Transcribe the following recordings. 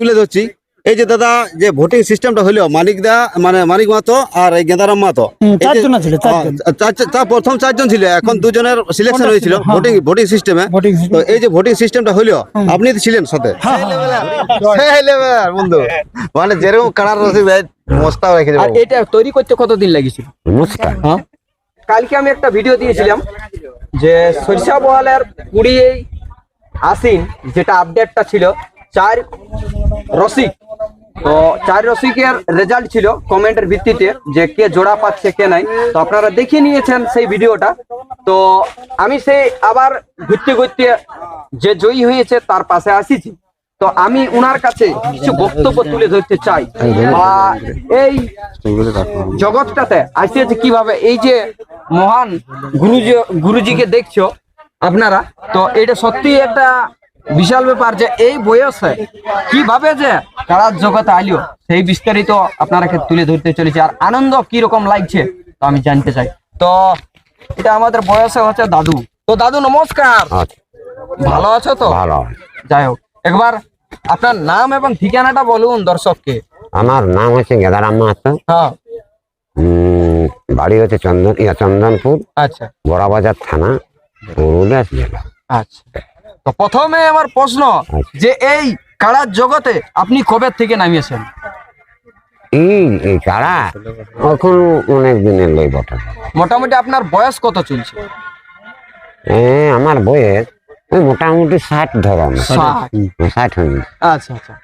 তুলে ধরছি। এই যে দাদা যে ভোটিং সিস্টেমটা হলো মানিক দা মানে মানিক মাতো আর এই গেঁদারাম মাতো। হ্যাঁ, চার- প্রথম চারজন ছিল এখন দুজনের সিলেকশন হয়েছিল হ্যাঁ, ভোটিং ভোটিং সিস্টেমে তো এই যে ভোটিং সিস্টেমটা হলো আপনি তো ছিলেন সাথে। সেই level, বন্ধু। মানে যেরকম কাড়ার রসিদ ভাই মস্তাও রেখে আর এটা তৈরি করতে কতদিন লাগিয়েছিল হ্যাঁ। কালকে আমি একটা ভিডিও দিয়েছিলাম যে সরিষা বহালের কুড়ি আসিন যেটা আপডেটটা ছিল চার রসিক। তো চার রসিকের রেজাল্ট ছিল কমেন্টের ভিত্তিতে যে কে জোড়া পাচ্ছে, কে নাই। তো আপনারা দেখে নিয়েছেন সেই ভিডিওটা। তো আমি সেই আবার ঘুরতে ঘুরতে যে জয়ী হয়েছে তার পাশে আসিছি। তো আমি উনার কাছে কিছু বক্তব্য তুলে ধরতে চাই। বা এই জগৎটাতে আসিয়েছে কীভাবে এই যে মহান গুরুজি গুরুজিকে দেখছ আপনারা, তো এটা সত্যি একটা বিশাল ব্যাপার যে এই বয়সে কীভাবে যে কারার জগতে আলিও সেই বিস্তারিত আপনারাকে তুলে ধরতে চলেছে। আর আনন্দ কি রকম লাগছে তো আমি জানতে চাই। তো এটা আমাদের বয়সে হচ্ছে দাদু। তো দাদু নমস্কার। আচ্ছা। ভালো আছো তো? ভালো যাই হোক একবার আপনার নাম এবং ঠিকানাটা বলুন দর্শককে। আমার নাম হচ্ছে গেদারাম মাহাতো। হ্যাঁ। বাড়ি হচ্ছে চন্দন ইয়া চন্দনপুর। আচ্ছা। বড়াবাজার থানা পুরুলিয়া জেলা। আচ্ছা। তো প্রথমে আমার প্রশ্ন। যে এই কাড়ার জগতে আপনি কবে থেকে নামিয়েছেন? এই এই চারা এখন অনেক দিনের লই বটে। মোটামুটি আপনার বয়স কত চলছে? এ, আমার বয়স ওই মোটামুটি ষাট ধরন ষাট। হয়ে। আচ্ছা আচ্ছা।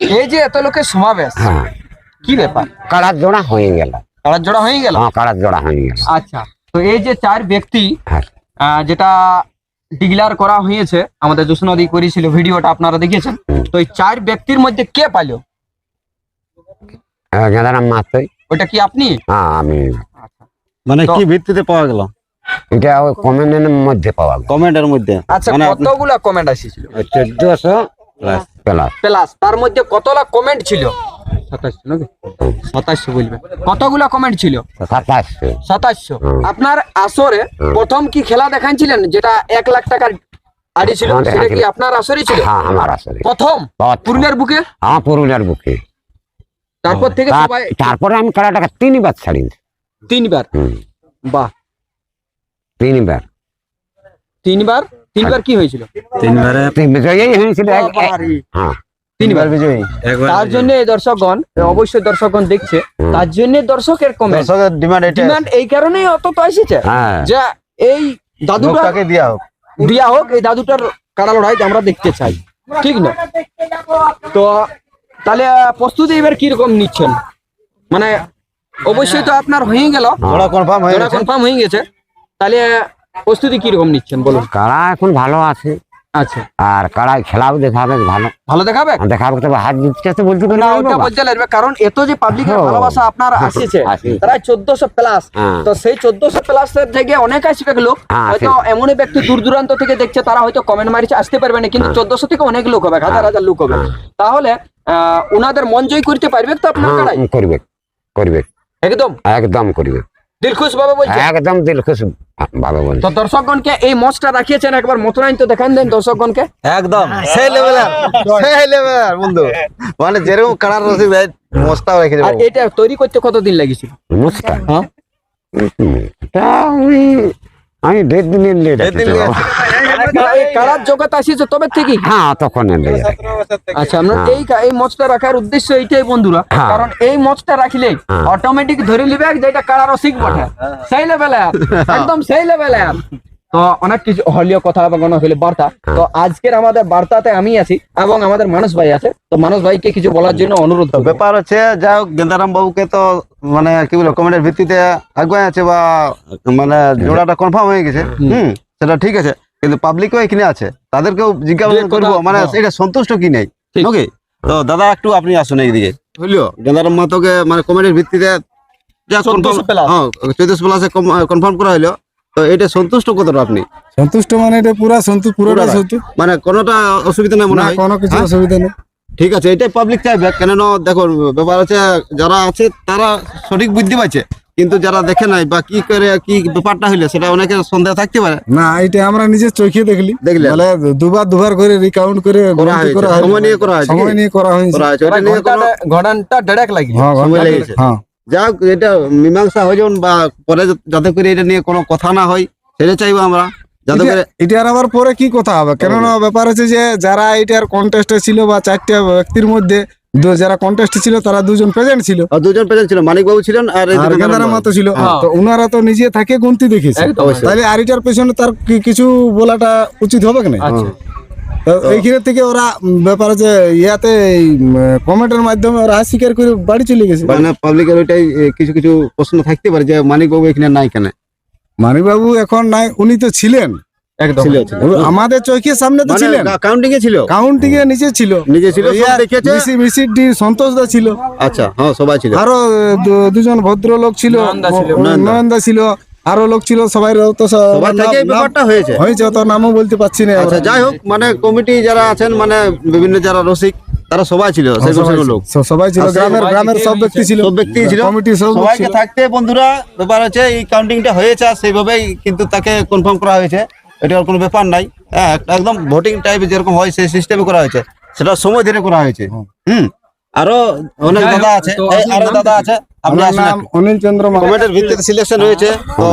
এই যে এত লোকের সমাবেশ হ্যাঁ। কি ব্যাপার? কাড়ার জোড়া হয়ে গেল। কাড়ার জোড়া হয়ে গেল? হ্যাঁ কাড়ার জোড়া হয়ে গেল। আচ্ছা তো এই যে চার ব্যক্তি হ্যাঁ। যেটা ডিক্লেয়ার করা হয়েছে আমাদের জোসনদী করেছিল ভিডিওটা আপনারা দেখেছেন তো এই চার ব্যক্তির মধ্যে কে পাইলো? গেদারাম মাহাতোই ওটা কি আপনি? হ্যাঁ আমি। মানে কি ভিত্তিতে পাওয়া গেল? এটা ওই কমেন্টের মধ্যে পাওয়া গেল। কমেন্টের মধ্যে? আচ্ছা মানে কতগুলা কমেন্ট আসিছিল? চোদ্দশো প্লাস। প্লাস তার মধ্যে কতলা কমেন্ট ছিল? সাতাশশো নাকি? সাতাশশো বলবে। কতগুলা কমেন্ট ছিল? সাতাশশো। সাতাশশো। আপনার আসরে প্রথম কি খেলা দেখাচ্ছিলেন যেটা এক লাখ টাকার আড়ি ছিল হ্যাঁ, সেটা কি আপনার আসরই ছিল? হ্যাঁ আমার আসলে প্রথম। পুরুলিয়ার বুকে? আমার পুরুলিয়ার বুকে। তারপর থেকে সবাই তারপরে আমি কাড়াটাকে তিনবার ছাড়িয়েছি তিনবার? বাহ। তিনবার। তিনবার? তিনবার কি হয়েছিল? তিনবারে তিন হয়েছিল হ্যাঁ। তিনবার। বিজয়ী। তার জন্য এই দর্শকগণ অবশ্যই দর্শকগণ দেখছে তার জন্য দর্শকের কমেন্ট দর্শকের ডিমান্ড এটা ডিমান্ড এই কারণেই অত তো এসেছে হ্যাঁ। যে এই দাদুটা লোকটাকে দেওয়া হোক। দিয়া হোক এই দাদুটার কাড়া লড়াই আমরা দেখতে চাই। ঠিক না? তো তাহলে প্রস্তুতি এবার কীরকম নিচ্ছেন? মানে অবশ্যই তো আপনার হয়ে গেল। ওরা কনফার্ম হয়ে গেছে। কনফার্ম হয়ে গেছে। তাহলে প্রস্তুতি কীরকম নিচ্ছেন বলুন? কাড়া এখন ভালো আছে? আচ্ছা। আর কাড়ায় খেলাও দেখাবে ভালো। ভালো দেখাবে? দেখাবে তবে হাত তো বলতে না ওটা বলতে লাগবে কারণ এত যে পাবলিকের হ্যাঁ। ভালোবাসা আপনার আসছে। প্রায় চোদ্দশো প্লাস হ্যাঁ। তো সেই চোদ্দশো প্লাস এর থেকে অনেক আসবে লোক হ্যাঁ, হয়তো। এমনই ব্যক্তি দূর দূরান্ত থেকে দেখছে তারা হয়তো কমেন্ট মারিছে আসতে পারবে না কিন্তু চোদ্দশো থেকে অনেক লোক হবে হাজার হাজার লোক হবে। হ্যাঁ। তাহলে আহ, উনাদের মন জয় করতে পারবে তো আপনার হ্যাঁ কাড়াই করবে করবে। একদম? একদম করবে। দিলখুশ বাবা বলছে। একদম দিল খুশ ভাবে বলছে। তো দর্শকগণকে এই রাখিয়েছেন একবার মতরাইন তো দেখান দেন দর্শকগণকে। একদম সেই লেভেলের সেই লেভেলের বন্ধু। মানে যেরকম কাড়ার রসিদ ভাই মস্তাও রেখে আর এটা তৈরি করতে কতদিন লাগিয়েছিল নমস্কার হ্যাঁ। আমি দেড় দিনের লেট কারার জগৎ আসিছে তবে থেকে হ্যাঁ তখন আচ্ছা আমরা হ্যাঁ। এই এই মঞ্চটা রাখার উদ্দেশ্য এইটাই বন্ধুরা। হ্যাঁ। কারণ এই মঞ্চটা রাখলে হ্যাঁ। অটোমেটিক ধরে নিবে যেটা কারার রসিক বটে। সেই লেভেলে একদম সেই লেভেলে তো অনেক কিছু হলীয় কথা এবং অনেক হলে বার্তা। তো আজকের আমাদের বার্তাতে আমি আছি এবং আমাদের মানুষ ভাই আছে। তো মানুষ ভাইকে কিছু বলার জন্য অনুরোধ ব্যাপার হচ্ছে যাই হোক গেন্দারাম বাবুকে তো মানে কি বলে কমেন্টের ভিত্তিতে আগুয়ে আছে বা মানে জোড়াটা কনফার্ম হয়ে গেছে। হুম সেটা ঠিক আছে। কিন্তু পাবলিকও এখানে আছে। তাদেরকেও জিজ্ঞাসা করব মানে হ্যাঁ। এটা সন্তুষ্ট কি নেই? ওকে তো দাদা একটু আপনি আসুন এইদিকে। বুঝলো গেন্দারাম মাতোকে মানে কমেন্টের ভিত্তিতে যা 1400 plus। হ্যাঁ চৌদ্দশো প্লাসে কনফার্ম করা হলো তো এটা সন্তুষ্ট কতটা আপনি? সন্তুষ্ট মানে এটা পুরা সন্তু পুরোটা পুরাটা। মানে কোনোটা অসুবিধা নেই মনে হয়? কোনো কিছু হ্যাঁ? অসুবিধা নেই। ঠিক আছে এটাই পাবলিক চাইবে। কেন দেখো ব্যাপার আছে যারা আছে তারা সঠিক বুদ্ধি পাচ্ছে। কিন্তু যারা দেখে নাই বা কি করে কি ব্যাপারটা হইলে সেটা অনেকে সন্দেহ থাকতে পারে। না এটা আমরা নিজের চোখে দেখলি। দেখলেন? বলে দুবার দুবার করে রিকাউন্ট করে করা গণতি হয়েছে। করা হয়েছে। সময় নিয়ে করা হয়েছে সময় নিয়ে করা হয়েছে। করা ওটা নিয়ে কোনো ঘণ্টা দেড়েক লাগি। হ্যাঁ সময় লেগেছে। হ্যাঁ। যাই হোক এটা মীমাংসা হয়ে যান বা পরে যাতে করে এটা নিয়ে কোনো কথা না হয় সেটা চাইব আমরা। যাতে এটা- এটার আবার পরে কি কথা হবে? কেননা ব্যাপার হচ্ছে যে যারা এটার কন্টেস্টে ছিল বা চারটা ব্যক্তির মধ্যে যারা কন্টেস্টে ছিল তারা দুজন প্রেজেন্ট ছিল। আর দুজন প্রেজেন্ট ছিল মানিক বাবু ছিলেন আর গেন্দারাম মাতো ছিল। হ্যাঁ। তো উনারা তো নিজে থাকে গুনতি দেখেছে। তাহলে আর এটার পেছনে তার কিছু বলাটা উচিত হবে কি না? আচ্ছা। এইখানে থেকে ওরা ব্যাপার যে ইয়াতে কমেন্টের মাধ্যমে ওরা স্বীকার করে বাড়ি চলে গেছে। মানে পাবলিকের ওইটাই কিছু কিছু প্রশ্ন থাকতে পারে যে মানিক বাবু এখানে নাই কেন? মানিবাবু এখন নাই উনি তো ছিলেন। একদম। আমাদের চোখের সামনে তো ছিলেন। কাউন্টিং এ ছিল? কাউন্টিং এ নিচে ছিল। নিজে ছিল সন্তোষ দা ছিল। আচ্ছা হ্যাঁ সবাই ছিল। আরও দুজন ভদ্রলোক ছিল। নয়নদা ছিল। আরও লোক ছিল সবাই তো সবার থেকে ব্যাপারটা হয়েছে। হয়েছে তো নামও বলতে পারছি না। আচ্ছা যাই হোক মানে কমিটি যারা আছেন মানে বিভিন্ন যারা রসিক তারা সবাই ছিল সেই ছিল। লোক। সবাই ছিল গ্রামের গ্রামের সব ব্যক্তি ছিল। সব ব্যক্তি ছিল। কমিটি সব সবাইকে থাকতে বন্ধুরা ব্যাপার হচ্ছে এই কাউন্টিংটা হয়েছে আর সেইভাবেই কিন্তু তাকে কনফার্ম করা হয়েছে। এটা আর কোনো ব্যাপার নাই। হ্যাঁ একদম ভোটিং টাইপ যেরকম হয় সেই সিস্টেমে করা হয়েছে। সেটা সময় ধরে করা হয়েছে। হুম। আরও অনেক দাদা আছে। আরও দাদা আছে আপনি আমার নাম অনিল চন্দ্র কমেন্টের ভিত্তিতে সিলেকশন হয়েছে তো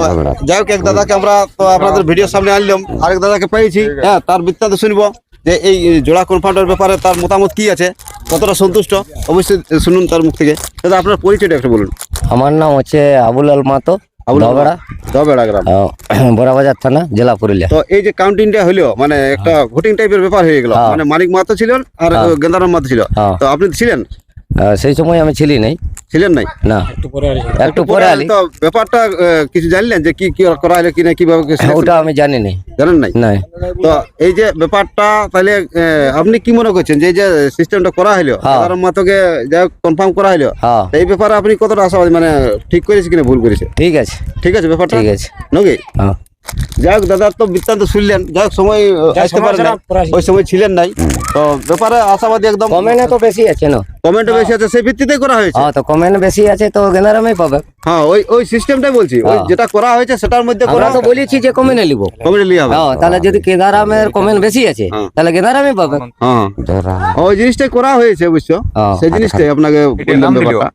যাই হোক এক দাদাকে আমরা তো আপনাদের ভিডিও সামনে আনলাম। আরেক দাদাকে পেয়েছি। হ্যাঁ তার বৃত্তান্ত শুনব। যে এই জোড়া ব্যাপারে তার মতামত কি আছে? কতটা সন্তুষ্ট? অবশ্যই শুনুন তার মুখ থেকে। দাদা আপনার পরিচয়টা একটু বলুন। আমার নাম হচ্ছে আবুল আল মাতো। দবড়া দবেড়া গ্রাম বড়াবাজার থানা জেলা পুরুলিয়া তো এই যে কাউন্টিংটা হলো মানে একটা ভোটিং টাইপের ব্যাপার হয়ে গেল হ্যাঁ। মানে মানিক মাহাতো ছিলেন আর হ্যাঁ। গেন্দারাম মাহাতো ছিল হ্যাঁ। তো আপনি ছিলেন সেই সময় আমি ছিলি নাই। ছিলেন নাই? না। একটু পরে আলি। তো ব্যাপারটা কিছু জানলেন যে কি কি করা হলো কি না কীভাবে কি selection- ওটা আমি জানি নাই। জানেন নাই? নাই। তো এই যে ব্যাপারটা তাহলে আপনি কি মনে করছেন যে এই যে সিস্টেমটা করা হলো হ্যাঁ। সাধারণ মাতকে যা কনফার্ম করা হলো হ্যাঁ। এই ব্যাপারে আপনি কতটা আশাবাদী? মানে ঠিক করেছে কিনা ভুল করেছে ঠিক আছে। ঠিক আছে ব্যাপারটা? ঠিক আছে। নাকি হ্যাঁ। যাই হোক দাদা তো বৃত্তান্ত শুনলেন। যাই হোক সময় আসতে পারেন। ওই সময় ছিলেন নাই। তো ব্যাপারে আশাবাদী একদম। কমেন্টে তো বেশি আছে না? কমেন্ট বেশি আছে সেই ভিত্তিতে করা হয়েছে। হ্যাঁ তো কমেন্ট বেশি আছে তো গেন্দারামই পাবে। হ্যাঁ ওই ওই সিস্টেমটাই বলছি। ওই হ্যাঁ। যেটা করা হয়েছে সেটার মধ্যে করা তো বলেছি যে কমেন্টে লিখব। কমেন্ট লিয়া হবে। হ্যাঁ তাহলে যদি কেদারামের কমেন্ট বেশি আছে হ্যাঁ। তাহলে গেন্দারামই পাবে। হ্যাঁ। ওই জিনিসটাই করা হয়েছে অবশ্য হ্যাঁ। সেই জিনিসটাই আপনাকে বললাম ব্যাপারটা।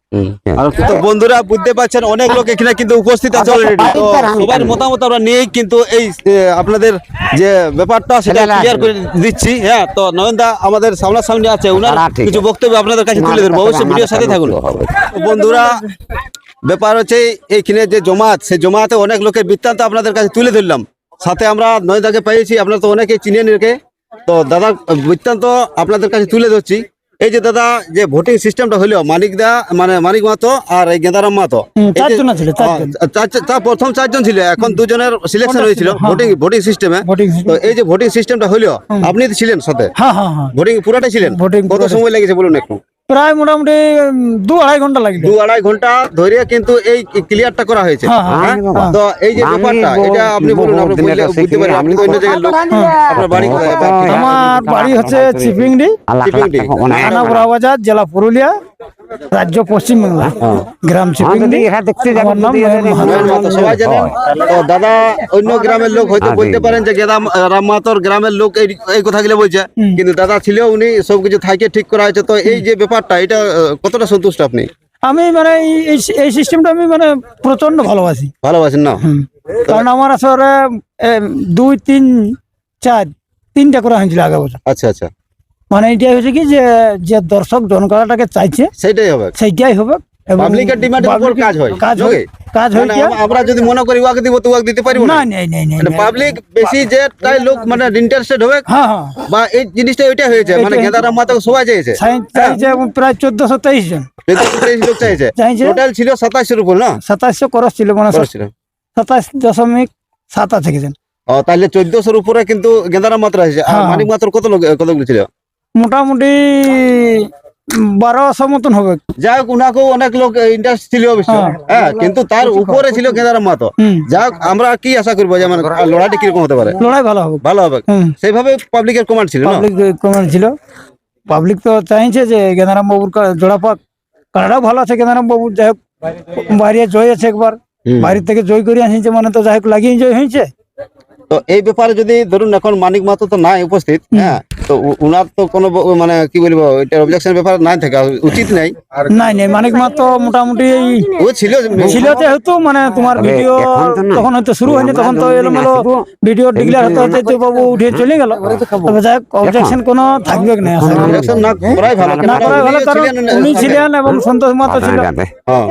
আর তো বন্ধুরা বুঝতে পারছেন অনেক লোক এখানে কিন্তু উপস্থিত আছে অলরেডি তো সবার মতামত আমরা নিয়েই কিন্তু এই আপনাদের যে ব্যাপারটা সেটা ক্লিয়ার করে দিচ্ছি। হ্যাঁ তো নয়নদা আমাদের সামনা সামনাসামনি আছে। উনার হ্যাঁ, কিছু বক্তব্য আপনাদের কাছে তুলে ধরবো। অবশ্যই ভিডিওর সাথে থাকুন। বন্ধুরা ব্যাপার হচ্ছে এইখানে যে জমাত সেই জমাতে অনেক লোকের বৃত্তান্ত আপনাদের কাছে তুলে ধরলাম। সাথে আমরা নয়দাকে পেয়েছি আপনারা তো অনেকে চিনেন রেখে তো দাদা বৃত্তান্ত আপনাদের কাছে তুলে ধরছি। এই যে দাদা যে ভোটিং সিস্টেমটা হলো মানিক দা মানে মানিক মাতো আর এই গেঁদারাম মাতো। হ্যাঁ, প্রথম চারজন ছিল এখন দুজনের সিলেকশন হয়েছিল হ্যাঁ। ভোটিং ভোটিং সিস্টেমে তো এই যে ভোটিং সিস্টেমটা হলো আপনি ছিলেন সাথে? হ্যাঁ হ্যাঁ হ্যাঁ। ভোটিং পুরাটাই ছিলেন? কত সময় লেগেছে বলুন একটু। প্রায় মোটামুটি দু আড়াই ঘণ্টা লাগে দু আড়াই ঘণ্টা ধরে কিন্তু এই ক্লিয়ারটা করা হয়েছে। হ্যাঁ, হ্যাঁ, হ্যাঁ? তো এই যে ব্যাপারটা এটা আপনি বলুন আপনি দিনের বললে কাছে বুঝতে পারেন আপনি অন্য জায়গার লোক। আপনার বাড়ি আমার বাড়ি হচ্ছে চিপিংডি। চিপিংডি। থানা বড়াবাজার জেলা পুরুলিয়া। রাজ্য পশ্চিমবাংলা গ্রাম মাহাতো, সবাই জানেন তো দাদা অন্য গ্রামের লোক হয়তো বলতে পারেন যে গেদাম রাম মাহাতোর গ্রামের লোক এই কথাগুলো বলছে। কিন্তু দাদা ছিল উনি সবকিছু থাকে ঠিক করা হয়েছে। তো এই যে ব্যাপারটা এটা কতটা সন্তুষ্ট আপনি? আমি মানে এই- এই- এই সিস্টেমটা আমি মানে প্রচণ্ড ভালোবাসি। ভালোবাসেন না? কারণ আমার আসলে দুই তিন চার তিনটা করে হয়েছিল আগে বছর। আচ্ছা আচ্ছা। মানে এটাই হচ্ছে কি যে যে দর্শক জনগণটাকে চাইছে সেটাই হবে। সেইটাই হবে পাবলিকের ডিমান্ডের উপর কাজ হয় কাজ হয় কাজ হয় মানে কি? আমরা যদি মনে করি ওয়াকে দিব তো ওয়াকে দিতে পারব না? না নেই নেই নেই মানে পাবলিক বেশি যে তাই লোক মানে ইন্টারেস্টেড হবে হ্যাঁ হ্যাঁ। বা এই জিনিসটা ওইটা হয়েছে মানে গেদারাম মাতা সবাই চাইছে। চাইছে প্রায় জন। লোক চাইছে। টোটাল ছিল উপর না? করস ছিল মানে ও তাহলে চোদ্দশোর উপরে কিন্তু গেদারাম মাত্রা হয়েছে আর হ্যাঁ। মানিক মাত্র কত লোক কতগুলো ছিল? মোটামুটি বারোশো মতন হবে। যাই হোক উনাকেও অনেক লোক ইন্টারেস্ট ছিল অবশ্য হ্যাঁ। হ্যাঁ কিন্তু তার উপরে ছিল গেদারাম মাতো। যাই হোক আমরা কি আশা করব যে মানে লড়াইটা কীরকম হতে পারে? লড়াই ভালো হবে। ভালো হবে। সেইভাবে পাবলিকের কমান্ড ছিল না? পাবলিক কমেন্ট ছিল। পাবলিক তো চাইছে যে গেন্দারাম বাবুর জোড়া পাক কানাডাও ভালো আছে গেন্দারাম বাবুর যাই হোক বাইরে জয় আছে একবার। বাইরে থেকে জয় করে আসিছে মানে তো যাই হোক লাগিয়ে জয় হয়েছে। তো এই ব্যাপারে যদি ধরুন এখন মানিক মাতো তো নাই উপস্থিত হ্যাঁ তো উনার তো কোনো মানে কি বলব এটা অবজেকশন ব্যাপারে নাই থাকা উচিত নাই। নাই নাই মানিক মা তো মোটামুটি ও ছিল ছিল যেহেতু মানে তোমার ভিডিও এখন তো না। তখন হয়তো শুরু হয়নি তখন তো এলোমেলো ভিডিও ডিক্লেয়ার হতে হতে যে বাবু উঠে চলে গেল। তবে যাই অবজেকশন কোনো থাকবে না অবজেকশন না করাই ভালো না করাই ভালো কারণ উনি ছিলেন এবং সন্তোষ ছিল। কাছে। হ্যাঁ,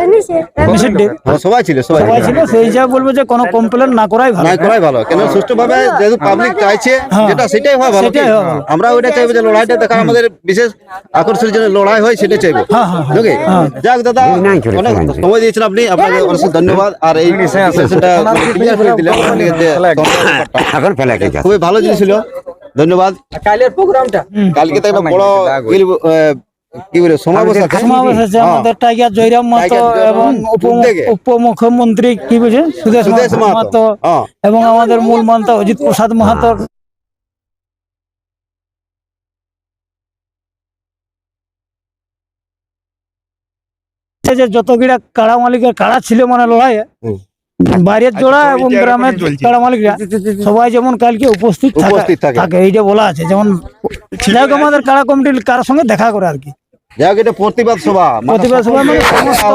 হ্যাঁ, সবাই ছিল সবাই ছিল। সেই হিসাবে বলব যে কোনো কমপ্লেন না করাই ভালো। করাই ভালো কেন সুষ্ঠুভাবে যেহেতু পাবলিক চাইছে যেটা সেটাই হয় ভালো সেটাই হয় ভালো। আমরা ওইটা চাইব যে লড়াইটা দেখা আমাদের বিশেষ আকর্ষণের জন্য লড়াই হয় সেটাই চাইব। হ্যাঁ, হ্যাঁ, যাক দাদা অনেক সময় দিয়েছেন আপনি আপনাকে অনেক ধন্যবাদ। আর এই। এখন ফেলে খুবই ভালো জিনিস ছিল। ধন্যবাদ। কালের প্রোগ্রামটা কালকে তো একটা বড় কি বলে সমাবেশ আছে? সমাবেশ আছে হ্যাঁ। আমাদের টাইগার জয়রাম মাহাতো এবং উপ- উপমুখ্যমন্ত্রী কি বলছে? সুদেশ হ্যাঁ এবং আমাদের মূল মন্ত্র অজিত প্রসাদ মাহাতো সে যে যতগুলা কাড়া মালিকের কাড়া ছিল মানে লড়াইয়ে। বাইরের জোড়া এবং গ্রামের কাড়া মালিকরা সবাই যেমন কালকে উপস্থিত থাকে- এই যে থাকে এইটা বলা আছে যেমন যাই হোক আমাদের কাড়া কমিটির কার সঙ্গে দেখা করে আর কি। যাই হোক এটা প্রতিবাদ সভা। মানে প্রতিবাদ সভা মানে সমস্ত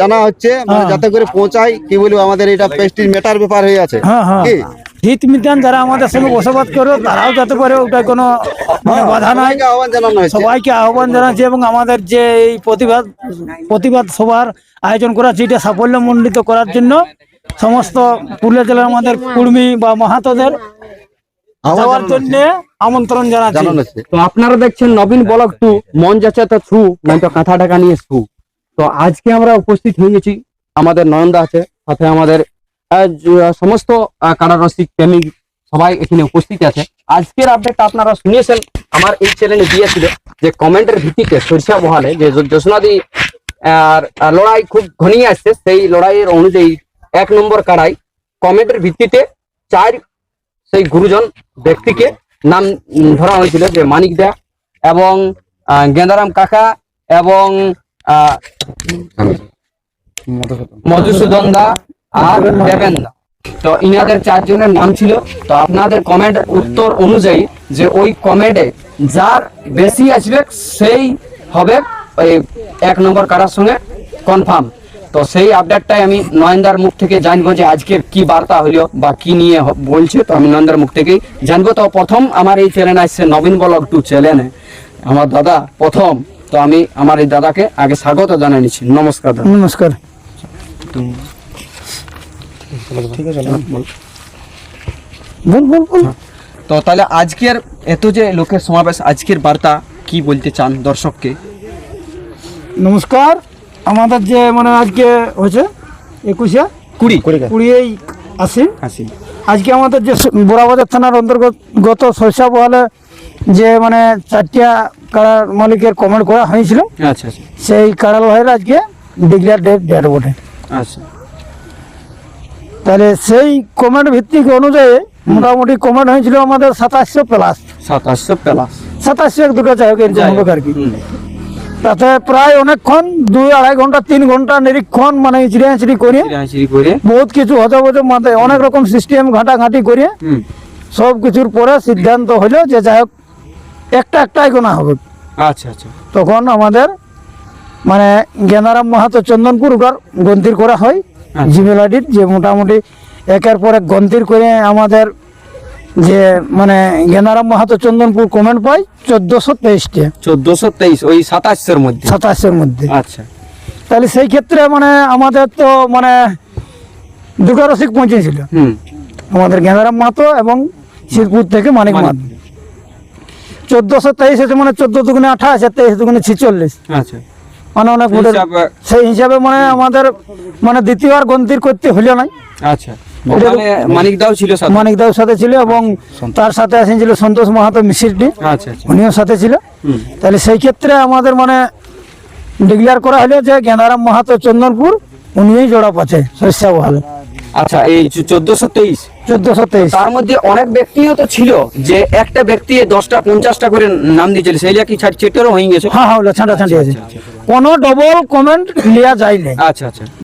জানা হচ্ছে মানে হ্যাঁ। যাতে করে পৌঁছায় কি বলব আমাদের এটা মেটার ব্যাপার হয়ে আছে। হ্যাঁ হ্যাঁ। কি? হিত মিতান যারা আমাদের সঙ্গে বসবাস করে তারাও যাতে পারে ওটা কোনো বাধা নাই। সবাইকে আহ্বান সবাইকে আহ্বান জানাচ্ছি এবং আমাদের যে এই প্রতিবাদ প্রতিবাদ সভার আয়োজন করা এটা সাফল্যমণ্ডিত করার জন্য সমস্ত পুরুলিয়া জেলার আমাদের কুর্মী বা মাহাতোদের যাওয়ার জন্য আমন্ত্রণ জানাচ্ছি। তো আপনারা দেখছেন নবীন ব্লক টু মন যাচ্ছে তো থ্রু নাই তো কাঁথা টাকা নিয়ে থ্রু। তো আজকে আমরা উপস্থিত হয়ে গেছি। আমাদের নয়নদা আছে সাথে আমাদের সমস্ত কারারসিক প্রেমিক সবাই এখানে উপস্থিত আছে। আজকের আপডেটটা আপনারা শুনিয়েছেন আমার এই চ্যানেলে দিয়েছিল যে কমেন্টের ভিত্তিতে সরিষা বহালে যে জোসনাদি আর আর লড়াই খুব ঘনিয়ে আসছে সেই লড়াইয়ের অনুযায়ী এক নম্বর কাড়াই কমেন্টের ভিত্তিতে চার সেই গুরুজন ব্যক্তিকে নাম ধরা হয়েছিল যে মানিক দা এবং গেন্দারাম কাকা এবং মধুসূদন দা আর দেবেন দা। তো ইনাদের চারজনের নাম ছিল। তো আপনাদের কমেন্ট উত্তর অনুযায়ী যে ওই কমেন্টে যার বেশি আসবে, সেই হবে এক নম্বর কারার সঙ্গে কনফার্ম তো সেই আপডেটটাই আমি নয়নদার মুখ থেকে জানব যে আজকের কি বার্তা হলো বা কি নিয়ে হ- বলছে। তো আমি নয়নদার মুখ থেকেই জানব। তো প্রথম আমার এই চ্যানেল আসছে নবীন ব্লগ টু চ্যানেলে আমার দাদা প্রথম। তো আমি আমার এই দাদাকে আগে স্বাগত জানাই নিচ্ছি। নমস্কার দাদা। নমস্কার। বল। বল। বল তো তাহলে আজকের এত যে লোকের সমাবেশ আজকের বার্তা কি বলতে চান দর্শককে? নমস্কার। আমাদের যে মানে আজকে হয়েছে একুশে কুড়ি। কুড়ি এই আশি। আসি আজকে আমাদের যে বোরাবাজার থানার অন্তর্গত গত শস্যা বহালে যে মানে চারটিয়া কাড়ার মালিকের কমেন্ট করা হয়েছিল আচ্ছা আচ্ছা। সেই কাড়া লড়াইয়ের আজকে ডিক্লেয়ার ডেট ডেট বটে। আচ্ছা। তাহলে সেই কমেন্ট ভিত্তিক অনুযায়ী মোটামুটি কমেন্ট হয়েছিল আমাদের সাতাশশো প্লাস সাতাশশো প্লাস সাতাশশো এক দুটো যাই হোক এরকম আর কি। তাতে প্রায় অনেকক্ষণ দুই আড়াই ঘণ্টা তিন ঘণ্টা নিরীক্ষণ মানে চিড়িয়াচিড়ি করে। করে। বহুত কিছু হজবজ মাথায় অনেক রকম সিস্টেম ঘাটাঘাটি করে। সব কিছুর পরে সিদ্ধান্ত হলো যে যাই হোক একটা একটাই গোনা হবে। আচ্ছা আচ্ছা। তখন আমাদের মানে গেনারাম মাহাতো চন্দনপুর ওটার গন্তির করা হয়। আচ্ছা। জিমেলাডির যে মোটামুটি একের পর এক গন্তির করে আমাদের যে মানে গেনারাম মাহাতো চন্দনপুর কমেন্ট পাই চোদ্দশো তেইশটা। চোদ্দশো তেইশ ওই সাতাশের মধ্যে? সাতাশের মধ্যে। আচ্ছা। তাহলে সেই ক্ষেত্রে মানে আমাদের তো মানে দুটো রসিক পৌঁছেছিল আমাদের গেঁদারাম মাহাতো এবং শিরপুর থেকে মানিক মানিক। মাহাতো। চোদ্দশো তেইশ আছে মানে চোদ্দ দুগুণে আঠাশ আর তেইশ দুগুণে ছিচল্লিশ। আচ্ছা। মানে অনেক সেই হিসাবে মানে আমাদের মানে দ্বিতীয়বার গন্তির করতে হলো না আচ্ছা। ওখানে মানিক দাও ছিল সাথে। মানিক দাও সাথে ছিল এবং তার সাথে আসেছিল সন্তোষ মাহাতো মিশ্রটি। আচ্ছা আচ্ছা। উনিও সাথে ছিল। তাহলে সেই ক্ষেত্রে আমাদের মানে ডিক্লেয়ার করা হলো যে গেঁদারাম মাহাতো চন্দনপুর উনিই জোড়া পাচ্ছে শস্যা বহালে। আচ্ছা এই চোদ্দশো তেইশ। চোদ্দশো তেইশ। তার মধ্যে অনেক ব্যক্তিও তো ছিল যে একটা ব্যক্তি দশটা পঞ্চাশটা করে নাম দিয়েছিল। সেইটা কি চেটেরও হয়ে গেছে? হ্যাঁ হ্যাঁ ছাঁটা ছাঁটি আছে। কোনো ডবল কমেন্ট লিয়া যায়নি। আচ্ছা আচ্ছা।